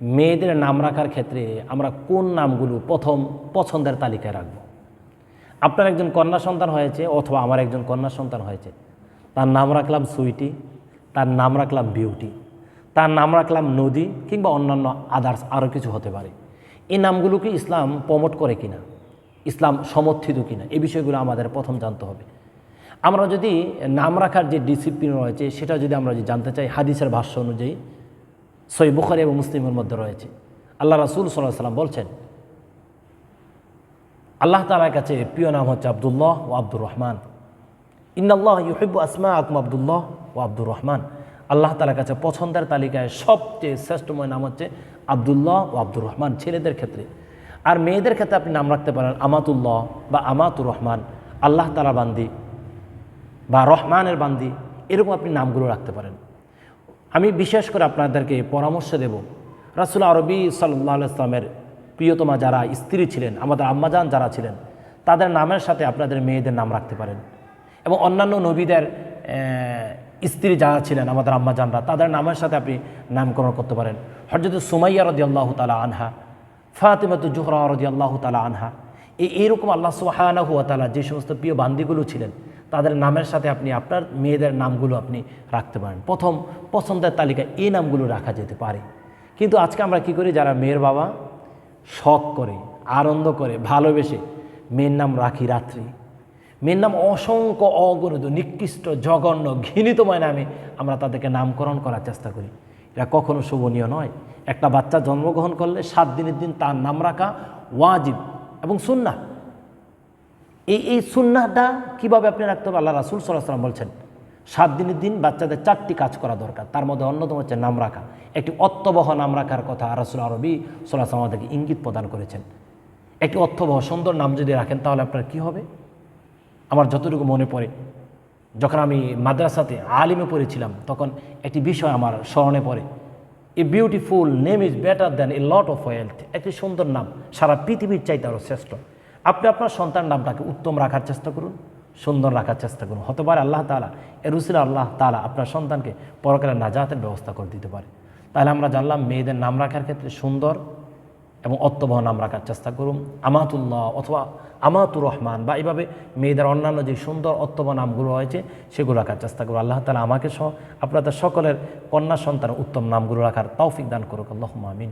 মেয়েদের নাম রাখার ক্ষেত্রে আমরা কোন নামগুলো প্রথম পছন্দের তালিকায় রাখব? আপনার একজন কন্যা সন্তান হয়েছে অথবা আমার একজন কন্যা সন্তান হয়েছে। তার নাম রাখলাম সুইটি, তার নাম রাখলাম বিউটি, তার নাম রাখলাম নদী কিংবা অন্যান্য আদার্স আরও কিছু হতে পারে। এই নামগুলোকে ইসলাম প্রমোট করে কিনা? ইসলাম সমর্থিত কিনা? এই বিষয়গুলো আমাদের প্রথম জানতে হবে। আমরা যদি নাম রাখার যে ডিসিপ্লিন রয়েছে, সেটা যদি আমরা যদি জানতে চাই, হাদিসের ভাষ্য অনুযায়ী সই বুখারি এবং মুসলিমের মধ্যে রয়েছে। আল্লাহ রাসুল সাল্লাহ সাল্লাম বলছেন, আল্লাহ তালার কাছে প্রিয় নাম হচ্ছে আবদুল্লাহ ও আব্দুর রহমান। ইন্দাল্লাহ ইউহিবু আসমা আকম আবদুল্লাহ ও আব্দুর রহমান। আল্লাহ তালার কাছে পছন্দের তালিকায় সবচেয়ে শ্রেষ্ঠময় নাম হচ্ছে আবদুল্লাহ ও আব্দুর রহমান ছেলেদের ক্ষেত্রে। আর মেয়েদের ক্ষেত্রে আপনি নাম রাখতে পারেন আমাতুল্লাহ বা আমাতুর রহমান। আল্লাহ তালা বান্দি বা রহমানের বান্দি, এরকম আপনি নামগুলো রাখতে পারেন। আমি বিশেষ করে আপনাদেরকে পরামর্শ দেব। রাসুল আরবি সাল্লাহ ইসলামের প্রিয়তমা যারা স্ত্রী ছিলেন, আমাদের আম্মাজান যারা ছিলেন, তাদের নামের সাথে আপনাদের মেয়েদের নাম রাখতে পারেন। এবং অন্যান্য নবীদের স্ত্রী যারা ছিলেন, আমাদের আম্মাজানরা, তাদের নামের সাথে আপনি নামকরণ করতে পারেন। হরজত সুমাইয়া রদি আল্লাহ তালা আনহা, ফাতিমাতু জোহরা রদি আল্লাহ তালা আনহা এই এইরকম আল্লাহ সুহানা হুয়া তালা যে সমস্ত প্রিয় বান্দিগুলো ছিলেন তাদের নামের সাথে আপনি আপনার মেয়েদের নামগুলো আপনি রাখতে পারেন। প্রথম পছন্দের তালিকায় এই নামগুলো রাখা যেতে পারে। কিন্তু আজকে আমরা কি করি? যারা মেয়ের বাবা, শখ করে, আনন্দ করে, ভালোবেসে মেয়ের নাম রাখি রাত্রি। মেয়ের নাম অসংখ্য অগণিত, নিকৃষ্ট, জঘন্য, ঘৃণিতময় নামে আমরা তাদেরকে নামকরণ করার চেষ্টা করি। এটা কখনো শোভনীয় নয়। একটা বাচ্চা জন্মগ্রহণ করলে সাত দিনের দিন তার নাম রাখা ওয়াজিব এবং সুন্না এই এই সুন্নাটা কীভাবে আপনি রাখতে হবে? আল্লাহ রাসুল সাল্লাম বলছেন, সাত দিনের দিন বাচ্চাদের চারটি কাজ করা দরকার। তার মধ্যে অন্যতম হচ্ছে নাম রাখা। একটি অর্থবহ নাম রাখার কথা রাসুল আরবি সাল্লাহ আমাদেরকে ইঙ্গিত প্রদান করেছেন। একটি অর্থবহ, সুন্দর নাম যদি রাখেন, তাহলে আপনার কি হবে? আমার যতটুকু মনে পড়ে, যখন আমি মাদ্রাসাতে আলিমে পড়েছিলাম, তখন একটি বিষয় আমার স্মরণে পড়ে। A beautiful name is better than a lot of wealth একটি সুন্দর নাম, সারা পৃথিবীর চাইতে আরও শ্রেষ্ঠ। আপনি আপনার সন্তান নামটাকে উত্তম রাখার চেষ্টা করুন, সুন্দর রাখার চেষ্টা করুন। হতে পারে আল্লাহ তালা এর রুসিল আল্লাহ তালা আপনার সন্তানকে পরকালে নাজাতের ব্যবস্থা করে দিতে পারে। তাহলে আমরা জানলাম মেয়েদের নাম রাখার ক্ষেত্রে সুন্দর এবং অর্থবহ নাম রাখার চেষ্টা করুন। আমাতুল্লাহ অথবা আমাতুর রহমান বা এইভাবে মেয়েদের অন্যান্য যে সুন্দর অর্থবহ নামগুলো রয়েছে, সেগুলো রাখার চেষ্টা করুন। আল্লাহ তালা আমাকে সহ আপনাদের সকলের কন্যা সন্তান উত্তম নামগুলো রাখার তৌফিক দান করুক। আল্লাহ আমিন।